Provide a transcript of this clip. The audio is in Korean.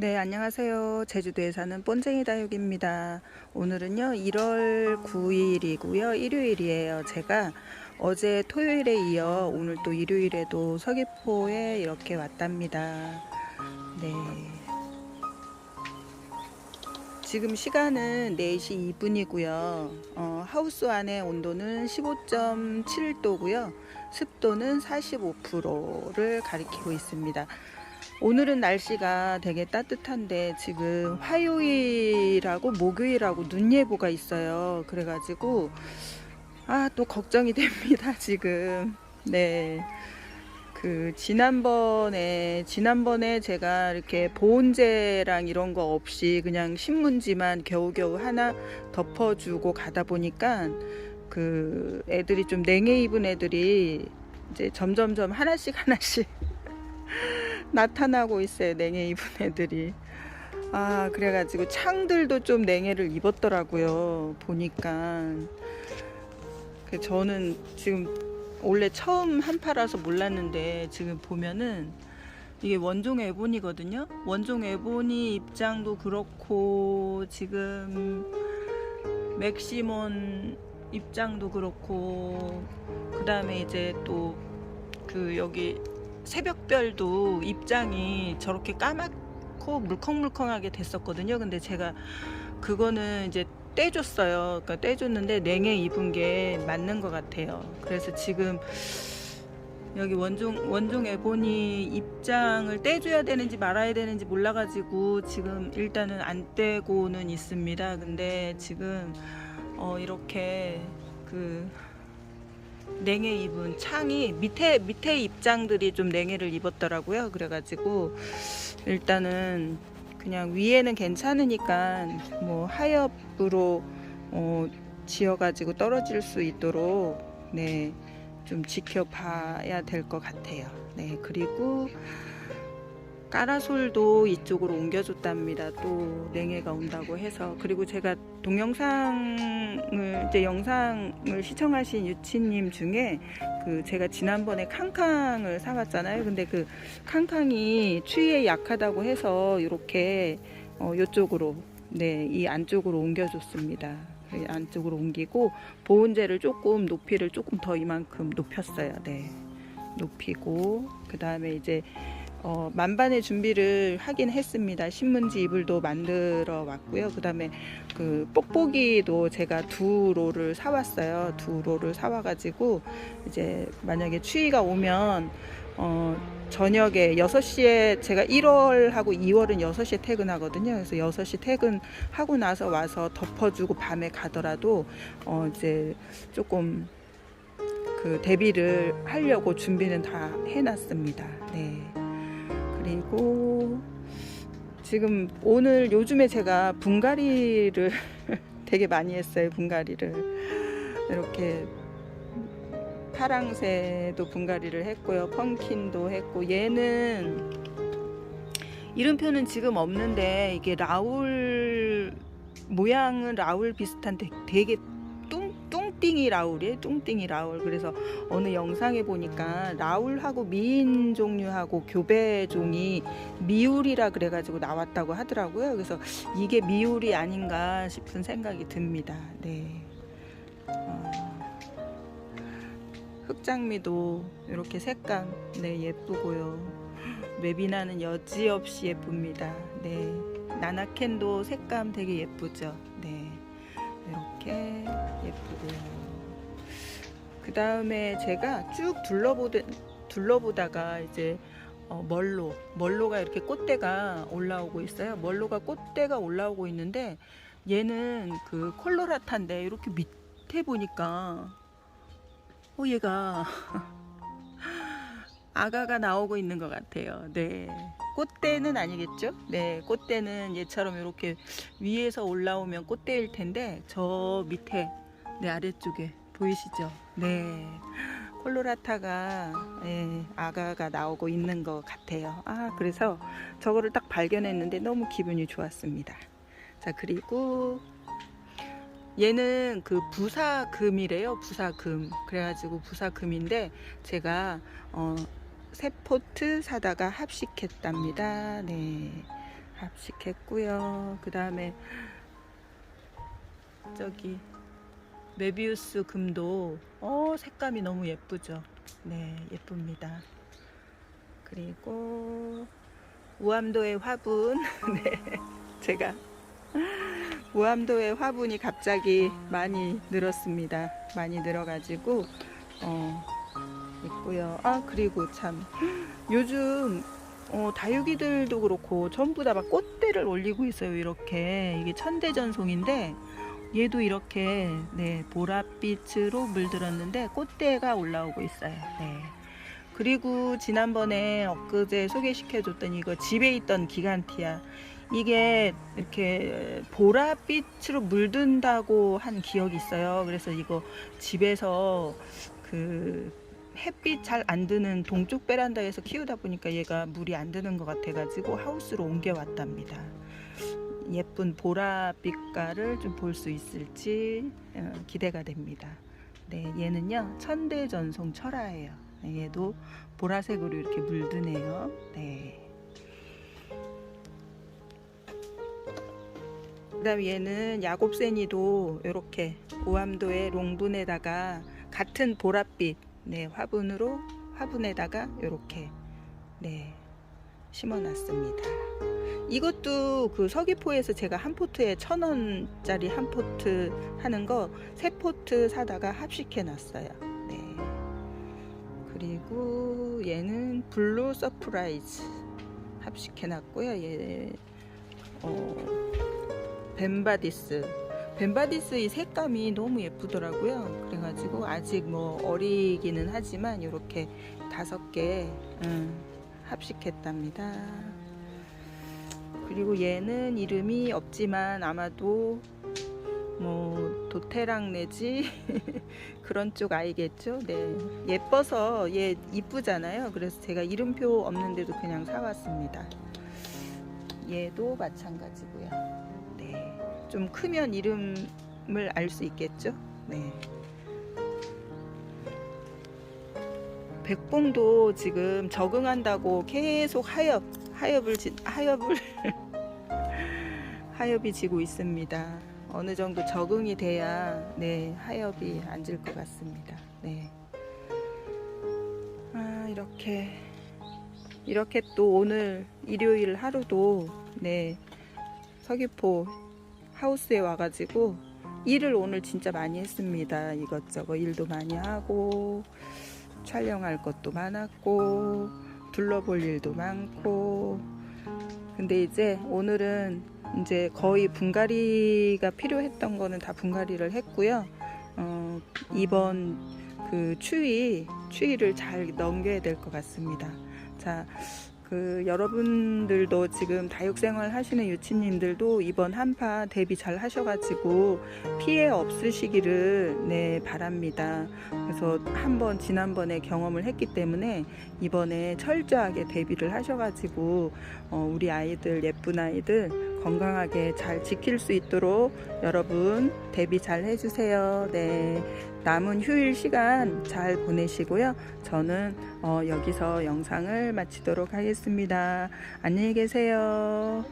네, 안녕하세요. 제주도에 사는 본쟁이 다육입니다. 오늘은요, 1월 9일이고요. 일요일이에요. 제가 어제 토요일에 이어 오늘 또 일요일에도 서귀포에 이렇게 왔답니다. 네. 지금 시간은 4시 2분이고요. 어, 하우스 안의 온도는 15.7도고요. 습도는 45%를 가리키고 있습니다. 오늘은 날씨가 되게 따뜻한데 지금 화요일하고 목요일하고 눈 예보가 있어요. 그래가지고 아 또 걱정이 됩니다 지금. 네. 그 지난번에 지난번에 제가 이렇게 보온재랑 이런 거 없이 그냥 신문지만 겨우겨우 하나 덮어주고 가다 보니까 그 애들이 좀 냉해 입은 애들이 이제 점점점 하나씩 하나씩 나타나고 있어요. 냉해 입은 애들이. 아, 그래가지고 창들도 좀 냉해를 입었더라고요. 보니까. 그 저는 지금 원래 처음 한파라서 몰랐는데 지금 보면은 이게 원종 에본이거든요. 원종 에본이 입장도 그렇고 지금 맥시몬 입장도 그렇고 그 다음에 이제 또 그 여기 새벽별도 입장이 저렇게 까맣고 물컹물컹하게 됐었거든요. 근데 제가 그거는 이제 떼줬어요. 그러니까 떼줬는데 냉해 입은 게 맞는 것 같아요. 그래서 지금 여기 원종 원종 에 보니 입장을 떼줘야 되는지 말아야 되는지 몰라가지고 지금 일단은 안 떼고는 있습니다. 근데 지금 어 이렇게 그 냉해 입은 창이 밑에 밑에 입장들이 좀 냉해를 입었더라고요. 그래가지고 일단은 그냥 위에는 괜찮으니까 뭐 하엽으로 어, 지어가지고 떨어질 수 있도록 네. 좀 지켜봐야 될 것 같아요. 네, 그리고 까라솔도 이쪽으로 옮겨줬답니다. 또 냉해가 온다고 해서 그리고 제가 동영상을 이제 영상을 시청하신 유치님 중에 그 제가 지난번에 캉캉을 사왔잖아요. 근데 그 캉캉이 추위에 약하다고 해서 이렇게 어, 이쪽으로 네, 이 안쪽으로 옮겨줬습니다. 이 안쪽으로 옮기고 보온재를 조금 높이를 조금 더 이만큼 높였어요. 네. 높이고 그 다음에 이제 어, 만반의 준비를 하긴 했습니다. 신문지 이불도 만들어 왔고요. 그 다음에 그 뽁뽁이도 제가 두 롤을 사왔어요. 두 롤을 사와가지고 이제 만약에 추위가 오면 어, 저녁에 6시에 제가 1월하고 2월은 6시에 퇴근하거든요. 그래서 6시 퇴근하고 나서 와서 덮어주고 밤에 가더라도 어, 이제 조금 그 대비를 하려고 준비는 다 해놨습니다. 네. 그리고 지금 오늘 요즘에 제가 분갈이를 되게 많이 했어요. 분갈이를 이렇게 파랑새도 분갈이를 했고요. 펑킨도 했고 얘는 이름표는 지금 없는데 이게 라울 모양은 라울 비슷한 데- 되게 뚱, 뚱띵이 라울이에요. 뚱띵이 라울. 그래서 어느 영상에 보니까 라울하고 미인 종류하고 교배 종이 미울이라 그래가지고 나왔다고 하더라고요. 그래서 이게 미울이 아닌가 싶은 생각이 듭니다. 네. 어, 흑장미도 이렇게 색감 네 예쁘고요. 웨비나는 여지없이 예쁩니다. 네. 나나캔도 색감 되게 예쁘죠. 네. 이렇게 예쁘고요. 그 다음에 제가 쭉 둘러보다, 둘러보다가 이제 어, 멀로, 멀로가 이렇게 꽃대가 올라오고 있어요. 멀로가 꽃대가 올라오고 있는데 얘는 그 콜로라타인데 이렇게 밑에 보니까 어 얘가 아가가 나오고 있는 것 같아요. 네. 꽃대는 아니겠죠? 네. 꽃대는 얘처럼 이렇게 위에서 올라오면 꽃대일 텐데 저 밑에 네 아래쪽에 보이시죠? 네. 콜로라타가 예, 아가가 나오고 있는 것 같아요. 아 그래서 저거를 딱 발견했는데 너무 기분이 좋았습니다. 자 그리고 얘는 그 부사금이래요. 부사금. 그래가지고 부사금인데 제가 어, 세 포트 사다가 합식했답니다. 네. 합식했고요. 그 다음에 저기 메비우스 금도 어 색감이 너무 예쁘죠. 네 예쁩니다. 그리고 우암도의 화분 네 제가 우암도의 화분이 갑자기 많이 늘었습니다. 많이 늘어가지고 어 있고요. 아 그리고 참 요즘 어, 다육이들도 그렇고 전부 다 막 꽃대를 올리고 있어요. 이렇게 이게 천대전송인데 얘도 이렇게 네 보랏빛으로 물들었는데 꽃대가 올라오고 있어요. 네. 그리고 지난번에 엊그제 소개시켜줬던 이거 집에 있던 기간티아 이게 이렇게 보랏빛으로 물든다고 한 기억이 있어요. 그래서 이거 집에서 그 햇빛 잘 안 드는 동쪽 베란다에서 키우다 보니까 얘가 물이 안 드는 것 같아가지고 하우스로 옮겨왔답니다. 예쁜 보랏빛깔을 좀 볼 수 있을지 어, 기대가 됩니다. 네, 얘는요 천대 전송 철화예요. 네, 얘도 보라색으로 이렇게 물드네요. 네. 그다음 얘는 야곱새니도 이렇게 고암도의 롱분에다가 같은 보랏빛 네, 화분으로 화분에다가 이렇게 네 심어놨습니다. 이것도 그 서귀포에서 제가 한 포트에 천 원짜리 한 포트 하는 거 세 포트 사다가 합식해 놨어요. 네. 그리고 얘는 블루 서프라이즈 합식해 놨고요. 얘 어, 벤바디스 벤바디스 이 색감이 너무 예쁘더라고요. 그래가지고 아직 뭐 어리기는 하지만 이렇게 다섯 개 음, 합식했답니다. 그리고 얘는 이름이 없지만 아마도 뭐 도테랑 내지 그런 쪽 아이겠죠. 네 예뻐서 얘 이쁘잖아요. 그래서 제가 이름표 없는데도 그냥 사왔습니다. 얘도 마찬가지고요. 네. 좀 크면 이름을 알 수 있겠죠? 네. 백봉도 지금 적응한다고 계속 하엽, 하엽을, 지, 하엽을, 하엽이 지고 있습니다. 어느 정도 적응이 돼야, 네, 하엽이 안질것 같습니다. 네. 아, 이렇게, 이렇게 또 오늘 일요일 하루도, 네, 서귀포 하우스에 와가지고 일을 오늘 진짜 많이 했습니다. 이것저것 일도 많이 하고 촬영할 것도 많았고 둘러볼 일도 많고 근데 이제 오늘은 이제 거의 분갈이가 필요했던 거는 다 분갈이를 했고요. 어, 이번 그 추위 추위를 잘 넘겨야 될 것 같습니다. 자. 그 여러분들도 지금 다육생활 하시는 유치님들도 이번 한파 대비 잘 하셔가지고 피해 없으시기를 네 바랍니다. 그래서 한번 지난번에 경험을 했기 때문에 이번에 철저하게 대비를 하셔가지고 어, 우리 아이들 예쁜 아이들 건강하게 잘 지킬 수 있도록 여러분 대비 잘 해주세요. 네 남은 휴일 시간 잘 보내시고요. 저는 어, 여기서 영상을 마치도록 하겠습니다. 안녕히 계세요.